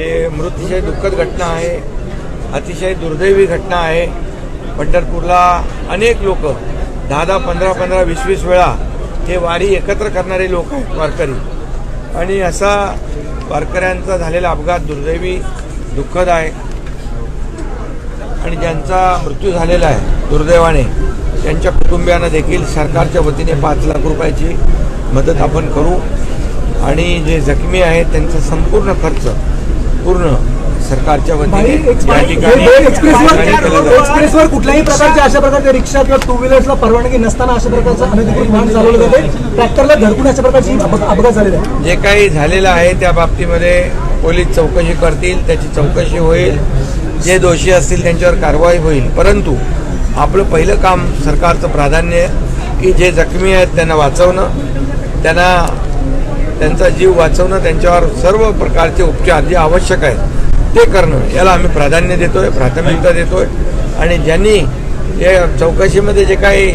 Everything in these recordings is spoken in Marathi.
जे मृत्यूशय दुःखद घटना आहे अतिशय दुर्दैवी घटना आहे. पंढरपूरला अनेक लोक दहा दहा पंधरा पंधरा वीस वीस वेळा हे वारी एकत्र करणारे लोक आहेत वारकरी. आणि असा वारकऱ्यांचा झालेला अपघात दुर्दैवी दुःखद आहे. आणि ज्यांचा मृत्यू झालेला आहे दुर्दैवाने त्यांच्या कुटुंबियांना देखील सरकारच्या वतीने पाच लाख रुपयाची मदत आपण करू. आणि जे जखमी आहेत त्यांचा संपूर्ण खर्च पूर्ण सरकारच्या एक्सप्रेसवर कुठल्याही प्रकारचे अशा प्रकारचे रिक्षा किंवा टू व्हीलर्सला परवानगी नसताना अशा प्रकारचं अनधिकृत वाहन चालवलं जाते. ट्रॅक्टरला धडकून अशा प्रकारची अपघ- अपघात झालेला आहे जे काही झालेलं आहे त्या बाबतीमध्ये पोलीस चौकशी करतील त्याची चौकशी होईल. जे दोषी असतील त्यांच्यावर कारवाई होईल. परंतु आपलं पहिलं काम सरकारचं प्राधान्य आहे की जे जखमी आहेत त्यांना वाचवणं त्यांना त्यांचा जीव वाचवणं त्यांच्यावर सर्व प्रकारचे उपचार जे आवश्यक आहेत ते करणं याला आम्ही प्राधान्य देतोय प्राथमिकता देतोय. आणि ज्यांनी या चौकशीमध्ये जे काही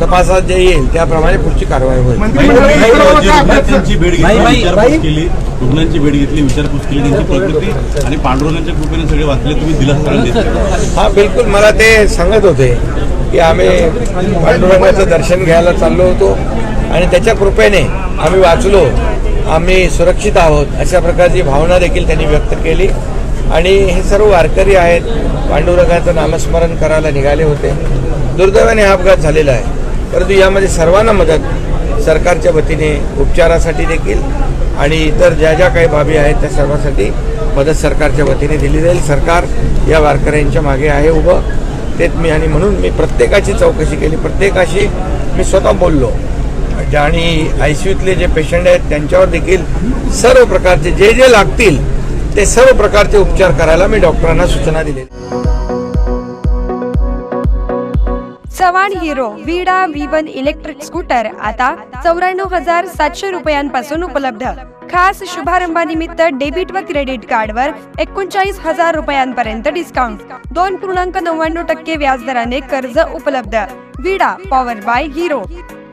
तपासात जे येईल त्याप्रमाणे पुढची कारवाई होईल. रुग्णांची भेट घेतली विचारपूस. केली रुग्णांची भेट घेतली विचारपूस केली त्यांची प्रकृती आणि पांडुरंगाच्या कृपेने सगळे वाचले तुम्ही दिलासा देत हा बिलकुल मला ते सांगत होते की आम्ही पांडुरंगाचं दर्शन घ्यायला चाललो होतो. आणि त्याच्या कृपेने आम्ही वाचलो आम्ही सुरक्षित आहोत अशा प्रकारची भावना देखील त्यांनी व्यक्त केली. आणि हे सर्व वारकरी आहेत पांडुरंगाचं नामस्मरण करायला निघाले होते. दुर्दैवाने हा अपघात झालेला आहे. परंतु यामध्ये सर्वांना मदत सरकारच्या वतीने उपचारासाठी देखील आणि इतर ज्या ज्या काही बाबी आहेत त्या सर्वांसाठी मदत सरकारच्या वतीने दिली जाईल. सरकार या वारकऱ्यांच्या मागे आहे उभं. तेच मी आणि म्हणून मी प्रत्येकाची चौकशी केली. प्रत्येकाशी मी स्वतः बोललो. आणि आय सी यूतले जे पेशंट आहेत त्यांच्यावर देखील सर्व प्रकारचे जे जे लागतील ते सर्व प्रकारचे उपचार करायला मी डॉक्टरांना सूचना दिली Chavan Hero Vida V one electric scooter आता चौऱ्याण्णव हजार सातशे रुपयांपासून उपलब्ध. खास शुभारंभानिमित्त डेबिट व क्रेडिट कार्डवर एकोणचाळीस हजार रुपयांपर्यंत डिस्काउंट दोन पूर्णांक नव्याण्णव टक्के व्याजदराने कर्ज उपलब्ध. विडा पॉवर बाय हिरो